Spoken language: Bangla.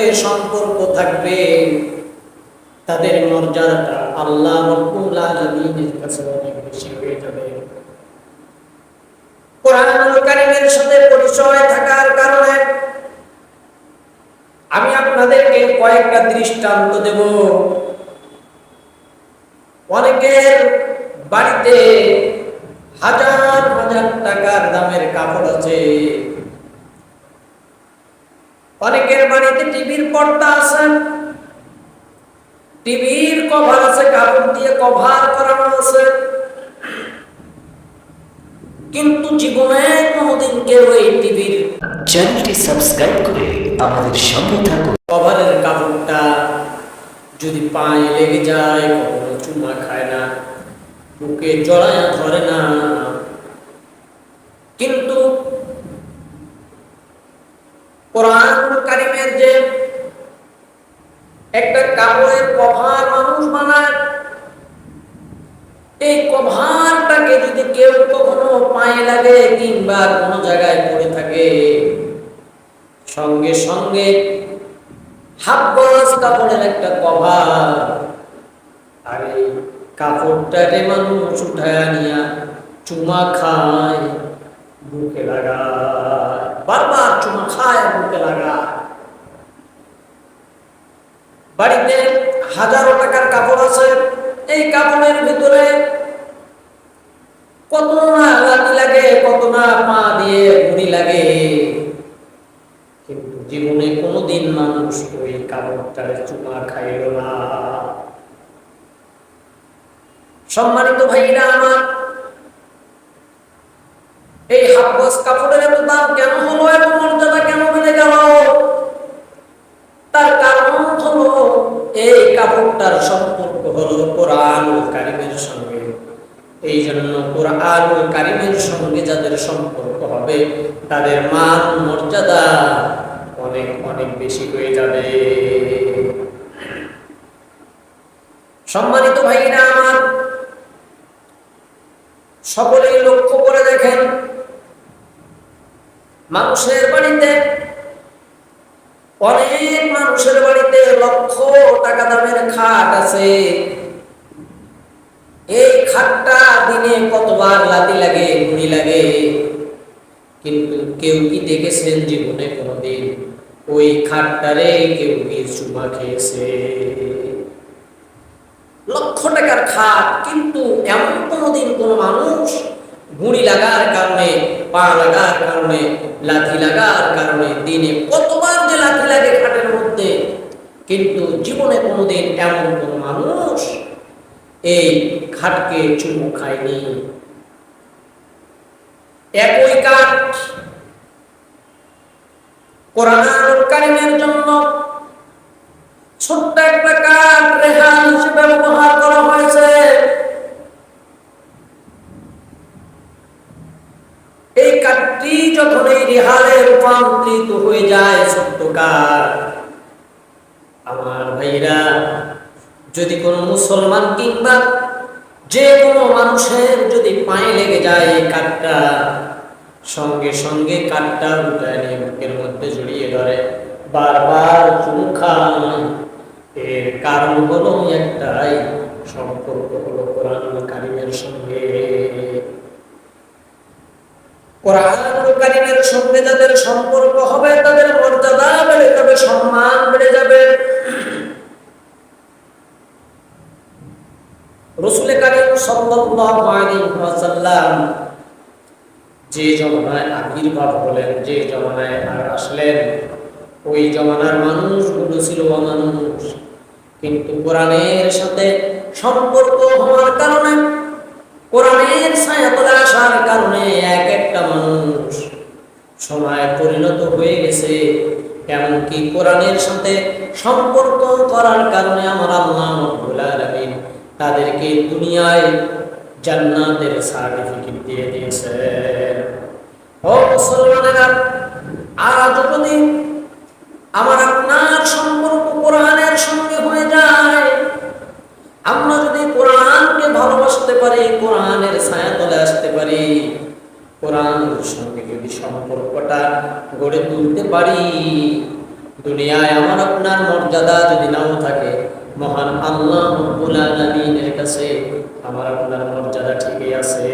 সঙ্গে সম্পর্ক থাকবে। তাদের মর্যাদাটা আল্লাহ কাছে অনেক বেশি হয়ে যাবে। সাথে আমি কয়েকটা দৃষ্টান্ত অনেকের বাড়িতে হাজার হাজার টাকার দামের কাপড় আছে। অনেকের বাড়িতে টিভির পর্দা আছে। টিভির কভার আছে কাপড় দিয়ে কভার করানো আছে। কিন্তু জীবনে কোনোদিন কেউ এই টিভির চ্যানেলটি সাবস্ক্রাইব করে আমাদের সঙ্গে থাকুন। কভারের কাপড়টা যদি পায়ে লেগে যায়, কখনো চুমা খায় না, বুকে জড়ায়া ধরে না কিন্তু কোরআন কারিমের যে একটা কাপড়ের কভার মানুষ বানায়, এই কভারটাকে যদি কেউ কখনো পায়ে লাগে কিংবা কোনো জায়গায় পড়ে থাকে, সঙ্গে সঙ্গে হাফ গজ কাপড়ের একটা কভার, আর এই কাপড়টাকে মানুষ উঠায় নিয়া চুমা খায় বুকে লাগায় বুকে লাগায় বাড়িতে হাজারো টাকার কাপড় আছে। এই কাপড়ের ভিতরে কত না লাঠি লাগে, কত না পা দিয়ে ঘুড়ি লাগে। কিন্তু জীবনে কোনোদিন মানুষ ওই কাপড়টারে চুমা খাইল না। সম্মানিত ভাইরা আমার এই হাফগজ কাপড়ের এত দাম কেন হলো? এত মর্যাদা কেন বেড়ে গেল? তার কারণ হলো এই কাপড়টার সম্পর্ক হলো কোরআন কারিমের সঙ্গে। এই জন্য কোরআন কারিমের সঙ্গে যাদের সম্পর্ক হবে, তাদের মান মর্যাদা অনেক অনেক বেশি হয়ে যাবে। সম্মানিত ভাইরা আমার, সকলেই লক্ষ্য করে দেখেন মানুষের বাড়িতে, অনেক মানুষের বাড়িতে লক্ষ টাকা দামের খাট আছে। এই খাটটা দিনে কতবার লাতি লাগে ঘুড়ি লাগে। কিন্তু কেউ কি দেখেছেন জীবনে কোনোদিন? ওই খাটটারে কেউ কি চুমা খেয়েছে? লক্ষ টাকার খাট, কিন্তু এমন কোনোদিন কোনো মানুষ গুঁড়ি লাগার কারণে পা লাগার কারণে, লাথি লাগার কারণে, দিনে কতবার যে লাথি লাগে খাটের মধ্যে। কিন্তু জীবনে কোনোদিন এমন মানুষ এই খাটকে চুমু খায়নি। একই কাঠ জন্য ছোট্ট একটা কাঠ রেহান হিসেবে ব্যবহার করা হয়েছে। এই কাঠটি যখন এই রেহালে রূপান্তরিত হয়ে যায় কাঠ আমার ভাইরা যদি কোনো মুসলমান কিংবা যে কোনো মানুষের যদি পায়ে লেগে যায় এই কাঠটা, সঙ্গে সঙ্গে কাঠটা উঠায় নিয়ে বুকের মধ্যে জড়িয়ে ধরে, বারবার চুমু খায়। এর কারণ হলো একটাই, সম্পর্ক হলো কোরআন কারিমের সঙ্গে সঙ্গে যাদের সম্পর্ক হবে, তাদের মর্যাদা বেড়ে যাবে, সম্মান বেড়ে যাবে। রসুল কারিম যে জমানায় আবির্ভাব হলেন যে জমানায় আর আসলেন, ওই জমানার মানুষগুলো ছিল অমানুষ। কিন্তু কোরআনের সাথে সম্পর্ক হওয়ার কারণে গেছে এমনকি কোরআনের সাথে সম্পর্ক করার কারণে আমার আল্লাহ রব্বুল আলামিন তাদেরকে দুনিয়ায় জান্নাতের সার্টিফিকেট দিয়ে দিয়েছে। ও মুসলমানেরা আজ যদি আমার আপনার সম্পর্ক কোরআনের সঙ্গে হয়ে যায়, আমরা যদি কোরআনকে ভালোবাসতে পারি, কোরআনের ছায়া তলে আসতে পারি কোরআনের সঙ্গে যদি সম্পর্কটা গড়ে তুলতে পারি। দুনিয়ায় আমার আপনার মর্যাদা যদি নাও থাকে, মহান আল্লাহ রব্বুল আলামিনের কাছে আমার আপনার মর্যাদা ঠিকই আছে।